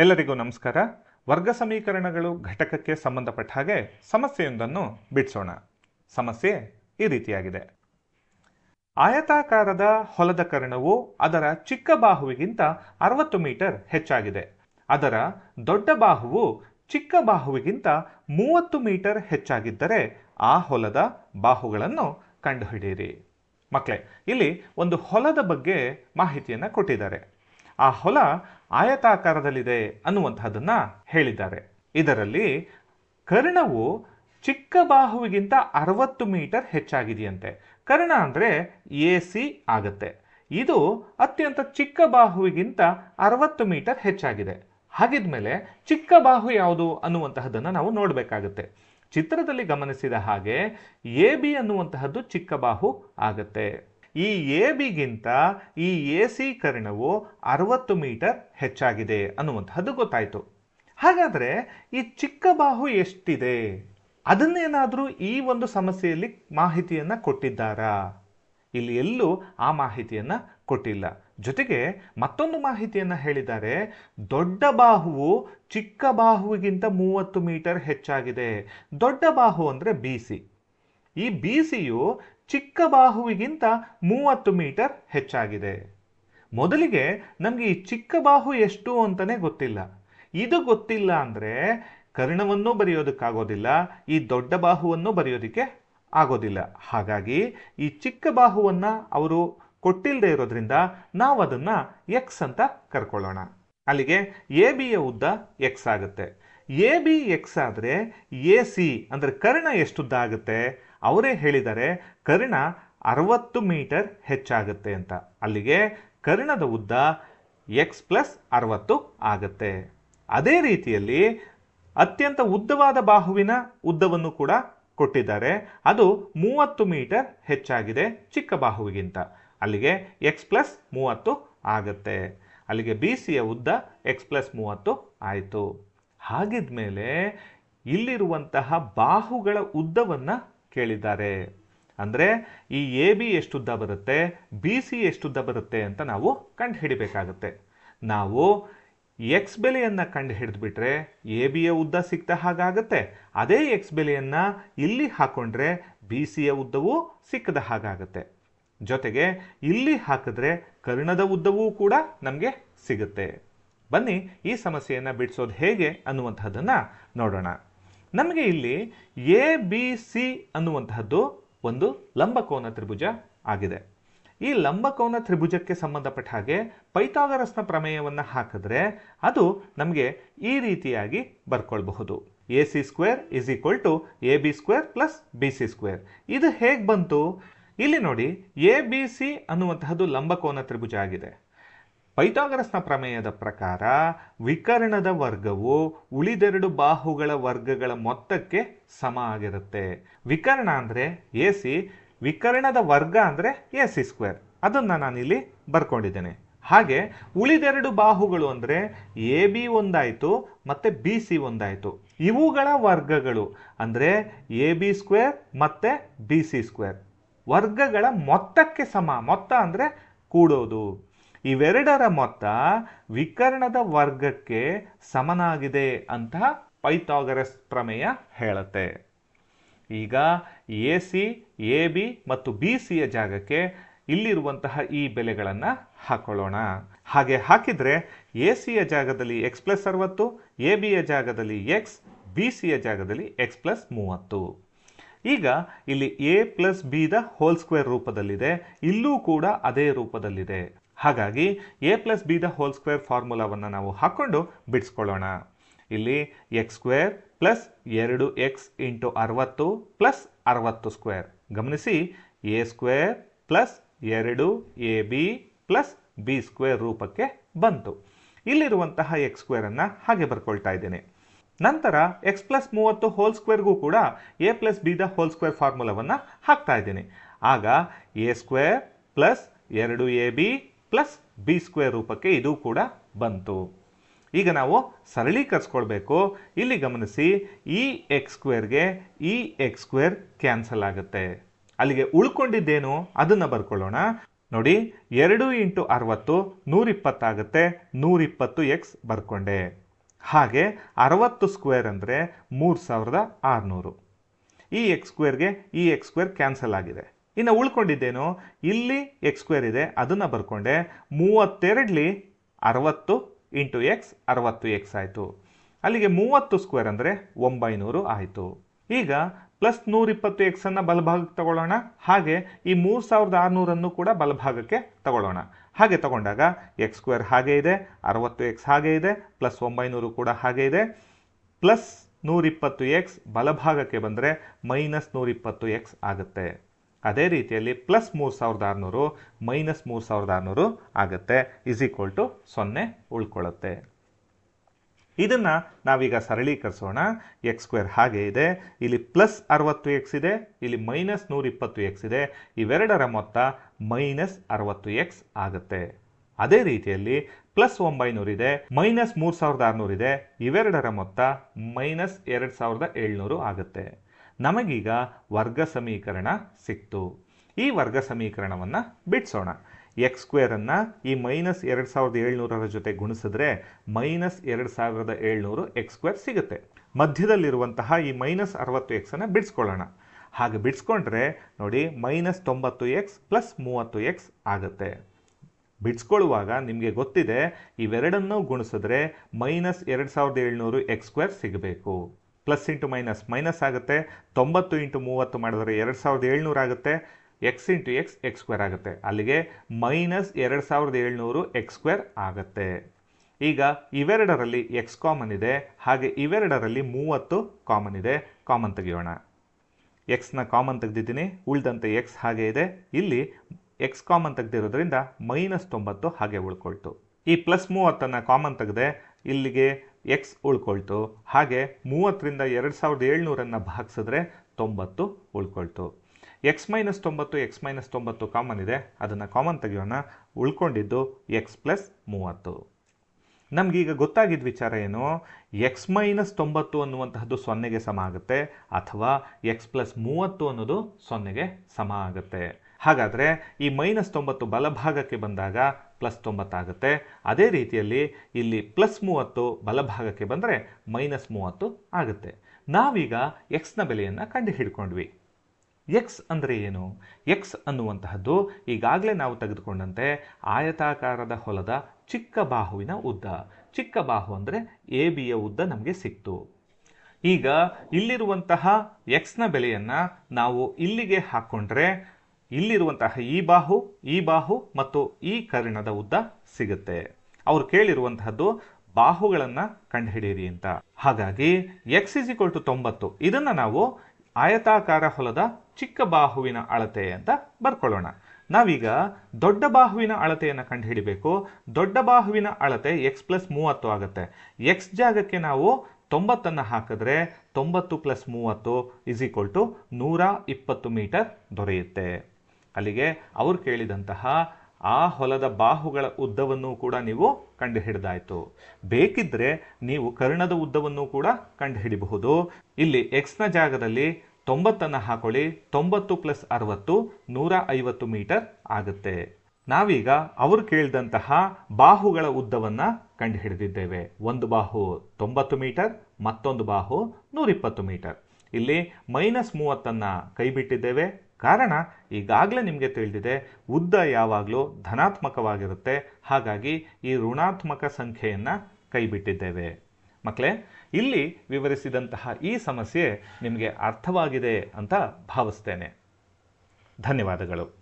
ಎಲ್ಲರಿಗೂ ನಮಸ್ಕಾರ. ವರ್ಗ ಸಮೀಕರಣಗಳು ಘಟಕಕ್ಕೆ ಸಂಬಂಧಪಟ್ಟ ಹಾಗೆ ಸಮಸ್ಯೆಯೊಂದನ್ನು ಬಿಡಿಸೋಣ. ಸಮಸ್ಯೆ ಈ ರೀತಿಯಾಗಿದೆ. ಆಯತಾಕಾರದ ಹೊಲದ ಕರ್ಣವು ಅದರ ಚಿಕ್ಕ ಬಾಹುವಿಗಿಂತ ಅರವತ್ತು ಮೀಟರ್ ಹೆಚ್ಚಾಗಿದೆ. ಅದರ ದೊಡ್ಡ ಬಾಹುವು ಚಿಕ್ಕ ಬಾಹುವಿಗಿಂತ ಮೂವತ್ತು ಮೀಟರ್ ಹೆಚ್ಚಾಗಿದ್ದರೆ ಆ ಹೊಲದ ಬಾಹುಗಳನ್ನು ಕಂಡುಹಿಡಿಯಿರಿ. ಮಕ್ಕಳೇ, ಇಲ್ಲಿ ಒಂದು ಹೊಲದ ಬಗ್ಗೆ ಮಾಹಿತಿಯನ್ನು ಕೊಟ್ಟಿದ್ದಾರೆ. ಆ ಹೊಲ ಆಯತಾಕಾರದಲ್ಲಿದೆ ಅನ್ನುವಂತಹದನ್ನ ಹೇಳಿದ್ದಾರೆ. ಇದರಲ್ಲಿ ಕರ್ಣವು ಚಿಕ್ಕ ಬಾಹುವಿಗಿಂತ ಅರವತ್ತು ಮೀಟರ್ ಹೆಚ್ಚಾಗಿದೆಯಂತೆ. ಕರ್ಣ ಅಂದರೆ ಎ ಸಿ ಆಗುತ್ತೆ. ಇದು ಅತ್ಯಂತ ಚಿಕ್ಕ ಬಾಹುವಿಗಿಂತ ಅರವತ್ತು ಮೀಟರ್ ಹೆಚ್ಚಾಗಿದೆ. ಹಾಗಿದ್ಮೇಲೆ ಚಿಕ್ಕ ಬಾಹು ಯಾವುದು ಅನ್ನುವಂತಹದನ್ನು ನಾವು ನೋಡಬೇಕಾಗುತ್ತೆ. ಚಿತ್ರದಲ್ಲಿ ಗಮನಿಸಿದ ಹಾಗೆ ಎ ಬಿ ಅನ್ನುವಂತಹದ್ದು ಚಿಕ್ಕ ಬಾಹು ಆಗುತ್ತೆ. ಈ ಎ ಬಿಗಿಂತ ಈ ಎ ಸಿ ಕರ್ಣವು ಅರವತ್ತು ಮೀಟರ್ ಹೆಚ್ಚಾಗಿದೆ ಅನ್ನುವಂತಹದ್ದು ಗೊತ್ತಾಯಿತು. ಹಾಗಾದರೆ ಈ ಚಿಕ್ಕ ಬಾಹು ಎಷ್ಟಿದೆ? ಅದನ್ನೇನಾದರೂ ಈ ಒಂದು ಸಮಸ್ಯೆಯಲ್ಲಿ ಮಾಹಿತಿಯನ್ನು ಕೊಟ್ಟಿದ್ದಾರಾ? ಇಲ್ಲಿ ಎಲ್ಲೂ ಆ ಮಾಹಿತಿಯನ್ನು ಕೊಟ್ಟಿಲ್ಲ. ಜೊತೆಗೆ ಮತ್ತೊಂದು ಮಾಹಿತಿಯನ್ನು ಹೇಳಿದ್ದಾರೆ, ದೊಡ್ಡ ಬಾಹುವು ಚಿಕ್ಕ ಬಾಹುವಿಗಿಂತ ಮೂವತ್ತು ಮೀಟರ್ ಹೆಚ್ಚಾಗಿದೆ. ದೊಡ್ಡ ಬಾಹು ಅಂದರೆ ಬಿ ಸಿ. ಈ ಬಿ ಸಿಯು ಚಿಕ್ಕ ಬಾಹುವಿಗಿಂತ ಮೂವತ್ತು ಮೀಟರ್ ಹೆಚ್ಚಾಗಿದೆ. ಮೊದಲಿಗೆ ನಮಗೆ ಈ ಚಿಕ್ಕ ಬಾಹು ಎಷ್ಟು ಅಂತಲೇ ಗೊತ್ತಿಲ್ಲ. ಇದು ಗೊತ್ತಿಲ್ಲ ಅಂದರೆ ಕರ್ಣವನ್ನು ಬರೆಯೋದಕ್ಕಾಗೋದಿಲ್ಲ, ಈ ದೊಡ್ಡ ಬಾಹುವನ್ನು ಬರೆಯೋದಕ್ಕೆ ಆಗೋದಿಲ್ಲ. ಹಾಗಾಗಿ ಈ ಚಿಕ್ಕ ಬಾಹುವನ್ನು ಅವರು ಕೊಟ್ಟಿಲ್ಲದೆ ಇರೋದ್ರಿಂದ ನಾವು ಅದನ್ನು ಎಕ್ಸ್ ಅಂತ ಕರ್ಕೊಳ್ಳೋಣ. ಅಲ್ಲಿಗೆ ಎ ಬಿಯ ಉದ್ದ ಎಕ್ಸ್ ಆಗುತ್ತೆ. ಎ ಬಿ ಎಕ್ಸ್ ಆದರೆ ಎ ಸಿ, ಅಂದರೆ ಕರ್ಣ ಎಷ್ಟುದ್ದ ಆಗುತ್ತೆ ಅವರೇ ಹೇಳಿದ್ದಾರೆ ಕರ್ಣ ಅರವತ್ತು ಮೀಟರ್ ಹೆಚ್ಚಾಗುತ್ತೆ ಅಂತ. ಅಲ್ಲಿಗೆ ಕರ್ಣದ ಉದ್ದ ಎಕ್ಸ್ ಪ್ಲಸ್ ಅರವತ್ತು ಆಗುತ್ತೆ. ಅದೇ ರೀತಿಯಲ್ಲಿ ಅತ್ಯಂತ ಉದ್ದವಾದ ಬಾಹುವಿನ ಉದ್ದವನ್ನು ಕೂಡ ಕೊಟ್ಟಿದ್ದಾರೆ. ಅದು ಮೂವತ್ತು ಮೀಟರ್ ಹೆಚ್ಚಾಗಿದೆ ಚಿಕ್ಕ ಬಾಹುವಿಗಿಂತ. ಅಲ್ಲಿಗೆ ಎಕ್ಸ್ ಪ್ಲಸ್ ಮೂವತ್ತು ಆಗುತ್ತೆ. ಅಲ್ಲಿಗೆ ಬಿ ಸಿಯ ಉದ್ದ ಎಕ್ಸ್ ಪ್ಲಸ್ ಮೂವತ್ತು ಆಯಿತು. ಹಾಗಿದ್ಮೇಲೆ ಇಲ್ಲಿರುವಂತಹ ಬಾಹುಗಳ ಉದ್ದವನ್ನು ಕೇಳಿದ್ದಾರೆ. ಅಂದರೆ ಈ ಎ ಬಿ ಎಷ್ಟುದ್ದ ಬರುತ್ತೆ, ಬಿ ಸಿ ಎಷ್ಟುದ್ದ ಬರುತ್ತೆ ಅಂತ ನಾವು ಕಂಡು ಹಿಡಿಬೇಕಾಗುತ್ತೆ ನಾವು ಎಕ್ಸ್ ಬೆಲೆಯನ್ನು ಕಂಡು ಹಿಡಿದ್ಬಿಟ್ರೆ ಎ ಬಿಯ ಉದ್ದ ಸಿಕ್ತ ಹಾಗಾಗುತ್ತೆ. ಅದೇ ಎಕ್ಸ್ ಬೆಲೆಯನ್ನು ಇಲ್ಲಿ ಹಾಕೊಂಡ್ರೆ ಬಿ ಸಿಯ ಉದ್ದವೂ ಸಿಕ್ಕದ ಹಾಗಾಗುತ್ತೆ. ಜೊತೆಗೆ ಇಲ್ಲಿ ಹಾಕಿದ್ರೆ ಕರ್ಣದ ಉದ್ದವೂ ಕೂಡ ನಮಗೆ ಸಿಗುತ್ತೆ. ಬನ್ನಿ ಈ ಸಮಸ್ಯೆಯನ್ನು ಬಿಡಿಸೋದು ಹೇಗೆ ಅನ್ನುವಂತಹದ್ದನ್ನು ನೋಡೋಣ. ನಮಗೆ ಇಲ್ಲಿ ಎ ಬಿ ಸಿ ಅನ್ನುವಂತಹದ್ದು ಒಂದು ಲಂಬಕೋನ ತ್ರಿಭುಜ ಆಗಿದೆ. ಈ ಲಂಬಕೋನ ತ್ರಿಭುಜಕ್ಕೆ ಸಂಬಂಧಪಟ್ಟ ಹಾಗೆ ಪೈಥಾಗರಸ್ನ ಪ್ರಮೇಯವನ್ನು ಹಾಕಿದ್ರೆ ಅದು ನಮಗೆ ಈ ರೀತಿಯಾಗಿ ಬರ್ಕೊಳ್ಬಹುದು. A C square is equal to A B square plus B C square ಇದು ಹೇಗೆ ಬಂತು? ಇಲ್ಲಿ ನೋಡಿ ಎ ಬಿ ಸಿ ಅನ್ನುವಂತಹದ್ದು ಲಂಬಕೋನ ತ್ರಿಭುಜ ಆಗಿದೆ. ಪೈಥಾಗರಸ್ನ ಪ್ರಮೇಯದ ಪ್ರಕಾರ ವಿಕರ್ಣದ ವರ್ಗವು ಉಳಿದೆರಡು ಬಾಹುಗಳ ವರ್ಗಗಳ ಮೊತ್ತಕ್ಕೆ ಸಮ ಆಗಿರುತ್ತೆ. ವಿಕರ್ಣ ಅಂದರೆ ಎ ಸಿ, ವಿಕರ್ಣದ ವರ್ಗ ಅಂದರೆ ಎ ಸಿ ಸ್ಕ್ವೇರ್. ಅದನ್ನು ನಾನಿಲ್ಲಿ ಬರ್ಕೊಂಡಿದ್ದೇನೆ. ಹಾಗೆ ಉಳಿದೆರಡು ಬಾಹುಗಳು ಅಂದರೆ ಎ ಬಿ ಒಂದಾಯಿತು ಮತ್ತು ಬಿ ಸಿ ಒಂದಾಯಿತು. ಇವುಗಳ ವರ್ಗಗಳು ಅಂದರೆ ಎ ಬಿ ಸ್ಕ್ವೇರ್ ಮತ್ತು ಬಿ ಸಿ ಸ್ಕ್ವೇರ್. ವರ್ಗಗಳ ಮೊತ್ತಕ್ಕೆ ಸಮ, ಮೊತ್ತ ಅಂದರೆ ಕೂಡೋದು. ಇವೆರಡರ ಮೊತ್ತ ವಿಕರ್ಣದ ವರ್ಗಕ್ಕೆ ಸಮನಾಗಿದೆ ಅಂತ ಪೈಥಾಗರಸ್ ಪ್ರಮೇಯ ಹೇಳುತ್ತೆ. ಈಗ ಎ ಸಿ, ಎ ಬಿ ಮತ್ತು ಬಿ ಸಿಯ ಜಾಗಕ್ಕೆ ಇಲ್ಲಿರುವಂತಹ ಈ ಬೆಲೆಗಳನ್ನು ಹಾಕೊಳ್ಳೋಣ. ಹಾಗೆ ಹಾಕಿದರೆ ಎ ಸಿಯ ಜಾಗದಲ್ಲಿ ಎಕ್ಸ್ ಪ್ಲಸ್ ಅರವತ್ತು, ಎ ಬಿಯ ಜಾಗದಲ್ಲಿ ಎಕ್ಸ್ ಬಿ ಸಿಯ ಜಾಗದಲ್ಲಿ ಎಕ್ಸ್ ಪ್ಲಸ್ ಮೂವತ್ತು. ಈಗ ಇಲ್ಲಿ A plus B the whole square ರೂಪದಲ್ಲಿದೆ. ಇಲ್ಲೂ ಕೂಡ ಅದೇ ರೂಪದಲ್ಲಿದೆ. ಹಾಗಾಗಿ A plus B the whole square ಫಾರ್ಮುಲಾವನ್ನು ನಾವು ಹಾಕ್ಕೊಂಡು ಬಿಡಿಸ್ಕೊಳ್ಳೋಣ. ಇಲ್ಲಿ ಎಕ್ಸ್ ಸ್ಕ್ವೇರ್ ಪ್ಲಸ್ ಎರಡು ಎಕ್ಸ್ ಇಂಟು ಅರವತ್ತು ಪ್ಲಸ್ ಅರವತ್ತು ಸ್ಕ್ವೇರ್ ಗಮನಿಸಿ ಎ ಸ್ಕ್ವೇರ್ ಪ್ಲಸ್ ಎರಡು A B plus B square ರೂಪಕ್ಕೆ ಬಂತು. ಇಲ್ಲಿರುವಂತಹ ಎಕ್ಸ್ ಸ್ಕ್ವೇರನ್ನು ಹಾಗೆ ಬರ್ಕೊಳ್ತಾ ಇದ್ದೇನೆ. ನಂತರ ಎಕ್ಸ್ ಪ್ಲಸ್ ಮೂವತ್ತು ಹೋಲ್ ಸ್ಕ್ವೇರ್ಗೂ ಕೂಡ A plus B the whole square ಫಾರ್ಮುಲಾವನ್ನು ಹಾಕ್ತಾ ಇದ್ದೀನಿ. ಆಗ ಎ ಸ್ಕ್ವೇರ್ ಪ್ಲಸ್ ಎರಡು A B plus B square ರೂಪಕ್ಕೆ ಇದು ಕೂಡ ಬಂತು. ಈಗ ನಾವು ಸರಳೀಕರಿಸ್ಕೊಳ್ಬೇಕು. ಇಲ್ಲಿ ಗಮನಿಸಿ ಈ ಎಕ್ಸ್ ಸ್ಕ್ವೇರ್ಗೆ ಈ ಎಕ್ಸ್ ಸ್ಕ್ವೇರ್ ಕ್ಯಾನ್ಸಲ್ ಆಗುತ್ತೆ. ಅಲ್ಲಿಗೆ ಉಳ್ಕೊಂಡಿದ್ದೇನು? ಅದನ್ನು ಬರ್ಕೊಳ್ಳೋಣ. ನೋಡಿ, ಎರಡು ಇಂಟು ಅರವತ್ತು ನೂರಿಪ್ಪತ್ತಾಗುತ್ತೆ ನೂರಿಪ್ಪತ್ತು ಎಕ್ಸ್ ಬರ್ಕೊಂಡೆ. ಹಾಗೆ ಅರವತ್ತು ಸ್ಕ್ವೇರ್ ಅಂದರೆ ಮೂರು ಸಾವಿರದ ಆರುನೂರು. ಈ ಎಕ್ಸ್ ಸ್ಕ್ವೇರ್ಗೆ ಈ ಎಕ್ಸ್ ಸ್ಕ್ವೇರ್ ಕ್ಯಾನ್ಸಲ್ ಆಗಿದೆ. ಇನ್ನು ಉಳ್ಕೊಂಡಿದ್ದೇನು? ಇಲ್ಲಿ ಎಕ್ಸ್ ಸ್ಕ್ವೇರ್ ಇದೆ, ಅದನ್ನು ಬರ್ಕೊಂಡೆ. ಮೂವತ್ತೆರಡಲಿ ಅರವತ್ತು ಇಂಟು ಎಕ್ಸ್ ಅರವತ್ತು ಎಕ್ಸ್ ಆಯಿತು. ಅಲ್ಲಿಗೆ ಮೂವತ್ತು ಸ್ಕ್ವೇರ್ ಅಂದರೆ ಒಂಬೈನೂರು ಆಯಿತು. ಈಗ ಪ್ಲಸ್ ನೂರಿಪ್ಪತ್ತು ಎಕ್ಸನ್ನು ಬಲಭಾಗಕ್ಕೆ ತಗೊಳ್ಳೋಣ. ಹಾಗೆ ಈ ಮೂರು ಸಾವಿರದ ಆರುನೂರನ್ನು ಕೂಡ ಬಲಭಾಗಕ್ಕೆ ತಗೊಳ್ಳೋಣ. ಹಾಗೆ ತಗೊಂಡಾಗ ಎಕ್ಸ್ ಸ್ಕ್ವೇರ್ ಹಾಗೆ ಇದೆ, ಅರವತ್ತು ಎಕ್ಸ್ ಹಾಗೆ ಇದೆ ಪ್ಲಸ್ ಒಂಬೈನೂರು ಕೂಡ ಹಾಗೆ ಇದೆ. ಪ್ಲಸ್ ನೂರಿಪ್ಪತ್ತು ಎಕ್ಸ್ ಬಲಭಾಗಕ್ಕೆ ಬಂದರೆ ಮೈನಸ್ ನೂರಿಪ್ಪತ್ತು ಎಕ್ಸ್ ಆಗುತ್ತೆ. ಅದೇ ರೀತಿಯಲ್ಲಿ ಪ್ಲಸ್ ಮೂರು ಸಾವಿರದ ಆರುನೂರು ಮೈನಸ್ ಮೂರು ಸಾವಿರದ ಆರುನೂರು ಆಗುತ್ತೆ ಇಸ್ ಈಕ್ವಲ್ ಟು ಸೊನ್ನೆ ಉಳ್ಕೊಳ್ಳುತ್ತೆ. ಇದನ್ನು ನಾವೀಗ ಸರಳೀಕರಿಸೋಣ. ಎಕ್ಸ್ ಸ್ಕ್ವೇರ್ ಹಾಗೆ ಇದೆ. ಇಲ್ಲಿ ಪ್ಲಸ್ ಅರವತ್ತು ಎಕ್ಸ್ ಇದೆ, ಇಲ್ಲಿ ಮೈನಸ್ ನೂರಿಪ್ಪತ್ತು ಎಕ್ಸ್ ಇದೆ. ಇವೆರಡರ ಮೊತ್ತ ಮೈನಸ್ ಅರವತ್ತು ಎಕ್ಸ್ ಆಗುತ್ತೆ. ಅದೇ ರೀತಿಯಲ್ಲಿ ಪ್ಲಸ್ ಒಂಬೈನೂರು ಇದೆ ಮೈನಸ್ ಮೂರು ಸಾವಿರದ ಆರುನೂರು ಇದೆ, ಇವೆರಡರ ಮೊತ್ತ ಮೈನಸ್ ಎರಡು ಸಾವಿರದ ಏಳ್ನೂರು ಆಗುತ್ತೆ. ನಮಗೀಗ ವರ್ಗ ಸಮೀಕರಣ ಸಿಕ್ತು. ಈ ವರ್ಗ ಸಮೀಕರಣವನ್ನು ಬಿಡಿಸೋಣ. ಎಕ್ಸ್ ಸ್ಕ್ವೇರನ್ನು ಈ ಮೈನಸ್ ಎರಡು ಸಾವಿರದ ಏಳ್ನೂರರ ಜೊತೆ ಗುಣಿಸಿದ್ರೆ ಮೈನಸ್ ಎರಡು ಸಾವಿರದ ಏಳ್ನೂರು ಎಕ್ಸ್ ಸ್ಕ್ವೇರ್ ಸಿಗುತ್ತೆ. ಮಧ್ಯದಲ್ಲಿರುವಂತಹ ಈ ಮೈನಸ್ ಅರವತ್ತು ಎಕ್ಸನ್ನು ಬಿಡಿಸ್ಕೊಳ್ಳೋಣ. ಹಾಗೆ ಬಿಡಿಸ್ಕೊಂಡ್ರೆ ನೋಡಿ ಮೈನಸ್ ತೊಂಬತ್ತು ಎಕ್ಸ್ ಪ್ಲಸ್ ಮೂವತ್ತು ಎಕ್ಸ್ ಆಗುತ್ತೆ. ಬಿಡಿಸ್ಕೊಳ್ಳುವಾಗ ನಿಮಗೆ ಗೊತ್ತಿದೆ ಇವೆರಡನ್ನೂ ಗುಣಿಸಿದ್ರೆ ಮೈನಸ್ ಎರಡು ಸಾವಿರದ ಏಳ್ನೂರು ಎಕ್ಸ್ ಸ್ಕ್ವೇರ್ ಸಿಗಬೇಕು. ಪ್ಲಸ್ ಇಂಟು ಮೈನಸ್ ಮೈನಸ್ ಆಗುತ್ತೆ, ತೊಂಬತ್ತು ಇಂಟು ಮೂವತ್ತು ಮಾಡಿದ್ರೆ ಎರಡು ಸಾವಿರದ ಏಳ್ನೂರು ಆಗುತ್ತೆ X into X X square ಆಗುತ್ತೆ. ಅಲ್ಲಿಗೆ ಮೈನಸ್ ಎರಡು ಸಾವಿರದ ಏಳ್ನೂರು ಎಕ್ಸ್ ಸ್ಕ್ವೇರ್ ಆಗುತ್ತೆ. ಈಗ ಇವೆರಡರಲ್ಲಿ ಎಕ್ಸ್ ಕಾಮನ್ ಇದೆ, ಹಾಗೆ ಇವೆರಡರಲ್ಲಿ ಮೂವತ್ತು ಕಾಮನ್ ಇದೆ. ಕಾಮನ್ ತೆಗೆಯೋಣ. ಎಕ್ಸ್ನ ಕಾಮನ್ ತೆಗೆದಿದ್ದೀನಿ, ಉಳಿದಂತೆ ಎಕ್ಸ್ ಹಾಗೆ ಇದೆ. ಇಲ್ಲಿ ಎಕ್ಸ್ ಕಾಮನ್ ತೆಗೆದಿರೋದ್ರಿಂದ ಮೈನಸ್ ತೊಂಬತ್ತು ಹಾಗೆ ಉಳ್ಕೊಳ್ತು. ಈ ಪ್ಲಸ್ ಮೂವತ್ತನ್ನು ಕಾಮನ್ ತೆಗೆದೆ, ಇಲ್ಲಿಗೆ ಎಕ್ಸ್ ಉಳ್ಕೊಳ್ತು. ಹಾಗೆ ಮೂವತ್ತರಿಂದ ಎರಡು ಸಾವಿರದ ಏಳ್ನೂರನ್ನು ಭಾಗಿಸಿದ್ರೆ ತೊಂಬತ್ತು ಉಳ್ಕೊಳ್ತು. ಎಕ್ಸ್ ಮೈನಸ್ ತೊಂಬತ್ತು, ಎಕ್ಸ್ ಮೈನಸ್ ತೊಂಬತ್ತು ಕಾಮನ್ ಇದೆ. ಅದನ್ನು ಕಾಮನ್ ತೆಗೆಯೋಣ. ಉಳ್ಕೊಂಡಿದ್ದು ಎಕ್ಸ್ ಪ್ಲಸ್ ಮೂವತ್ತು. ನಮಗೀಗ ಗೊತ್ತಾಗಿದ್ದ ವಿಚಾರ ಏನು? ಎಕ್ಸ್ ಮೈನಸ್ ತೊಂಬತ್ತು ಅನ್ನುವಂತಹದ್ದು ಸೊನ್ನೆಗೆ ಸಮ ಆಗುತ್ತೆ, ಅಥವಾ ಎಕ್ಸ್ ಪ್ಲಸ್ ಮೂವತ್ತು ಅನ್ನೋದು ಸೊನ್ನೆಗೆ ಸಮ ಆಗುತ್ತೆ. ಹಾಗಾದರೆ ಈ ಮೈನಸ್ ತೊಂಬತ್ತು ಬಲಭಾಗಕ್ಕೆ ಬಂದಾಗ ಪ್ಲಸ್ ತೊಂಬತ್ತಾಗುತ್ತೆ ಅದೇ ರೀತಿಯಲ್ಲಿ ಇಲ್ಲಿ ಪ್ಲಸ್ ಮೂವತ್ತು ಬಲಭಾಗಕ್ಕೆ ಬಂದರೆ ಮೈನಸ್ ಮೂವತ್ತು ಆಗುತ್ತೆ. ನಾವೀಗ ಎಕ್ಸ್ನ ಬೆಲೆಯನ್ನು ಕಂಡು ಹಿಡ್ಕೊಂಡ್ವಿ ಎಕ್ಸ್ ಅಂದರೆ ಏನು? ಎಕ್ಸ್ ಅನ್ನುವಂತಹದ್ದು ಈಗಾಗಲೇ ನಾವು ತೆಗೆದುಕೊಂಡಂತೆ ಆಯತಾಕಾರದ ಹೊಲದ ಚಿಕ್ಕ ಬಾಹುವಿನ ಉದ್ದ. ಚಿಕ್ಕ ಬಾಹು ಅಂದರೆ ಎ ಬಿಯ ಉದ್ದ ನಮಗೆ ಸಿಕ್ತು. ಈಗ ಇಲ್ಲಿರುವಂತಹ ಎಕ್ಸ್ನ ಬೆಲೆಯನ್ನು ನಾವು ಇಲ್ಲಿಗೆ ಹಾಕ್ಕೊಂಡ್ರೆ ಇಲ್ಲಿರುವಂತಹ ಈ ಬಾಹು ಈ ಬಾಹು ಮತ್ತು ಈ ಕರ್ಣದ ಉದ್ದ ಸಿಗುತ್ತೆ. ಅವ್ರು ಕೇಳಿರುವಂತಹದ್ದು ಬಾಹುಗಳನ್ನು ಕಂಡುಹಿಡಿಯಿರಿ ಅಂತ. ಹಾಗಾಗಿ ಎಕ್ಸ್ ಇಸ್ ಈಕ್ವಲ್ ಟು ತೊಂಬತ್ತು. ಇದನ್ನು ನಾವು ಆಯತಾಕಾರ ಹೊಲದ ಚಿಕ್ಕ ಬಾಹುವಿನ ಅಳತೆ ಅಂತ ಬರ್ಕೊಳ್ಳೋಣ. ನಾವೀಗ ದೊಡ್ಡ ಬಾಹುವಿನ ಅಳತೆಯನ್ನು ಕಂಡುಹಿಡಿಬೇಕು. ದೊಡ್ಡ ಬಾಹುವಿನ ಅಳತೆ ಎಕ್ಸ್ ಪ್ಲಸ್ ಮೂವತ್ತು ಆಗುತ್ತೆ. ಎಕ್ಸ್ ಜಾಗಕ್ಕೆ ನಾವು ತೊಂಬತ್ತನ್ನು ಹಾಕಿದ್ರೆ ತೊಂಬತ್ತು ಪ್ಲಸ್ ಮೂವತ್ತು ಇಸ್ ಈಕ್ವಲ್ ಟು ನೂರ ಇಪ್ಪತ್ತು ಮೀಟರ್ ದೊರೆಯುತ್ತೆ. ಅಲ್ಲಿಗೆ ಅವರು ಕೇಳಿದಂತಹ ಆ ಹೊಲದ ಬಾಹುಗಳ ಉದ್ದವನ್ನು ಕೂಡ ನೀವು ಕಂಡುಹಿಡಿದಾಯಿತು. ಬೇಕಿದ್ರೆ ನೀವು ಕರ್ಣದ ಉದ್ದವನ್ನು ಕೂಡ ಕಂಡುಹಿಡಿಬಹುದು. ಇಲ್ಲಿ ಎಕ್ಸ್ನ ಜಾಗದಲ್ಲಿ ತೊಂಬತ್ತನ್ನು ಹಾಕೊಳ್ಳಿ. ತೊಂಬತ್ತು ಪ್ಲಸ್ ಅರವತ್ತು ನೂರ ಐವತ್ತು ಮೀಟರ್ ಆಗುತ್ತೆ. ನಾವೀಗ ಅವರು ಕೇಳಿದಂತಹ ಬಾಹುಗಳ ಉದ್ದವನ್ನು ಕಂಡುಹಿಡಿದಿದ್ದೇವೆ. ಒಂದು ಬಾಹು ತೊಂಬತ್ತು ಮೀಟರ್, ಮತ್ತೊಂದು ಬಾಹು ನೂರಿಪ್ಪತ್ತು ಮೀಟರ್. ಇಲ್ಲಿ ಮೈನಸ್ ಮೂವತ್ತನ್ನು ಕೈಬಿಟ್ಟಿದ್ದೇವೆ. ಕಾರಣ ಈಗಾಗಲೇ ನಿಮಗೆ ತಿಳಿದಿದೆ, ಉದ್ದ ಯಾವಾಗಲೂ ಧನಾತ್ಮಕವಾಗಿರುತ್ತೆ. ಹಾಗಾಗಿ ಈ ಋಣಾತ್ಮಕ ಸಂಖ್ಯೆಯನ್ನು ಕೈಬಿಟ್ಟಿದ್ದೇವೆ. ಮಕ್ಕಳೇ ಇಲ್ಲಿ ವಿವರಿಸಿದಂತಹ ಈ ಸಮಸ್ಯೆ ನಿಮಗೆ ಅರ್ಥವಾಗಿದೆ ಅಂತ ಭಾವಿಸ್ತೇನೆ. ಧನ್ಯವಾದಗಳು.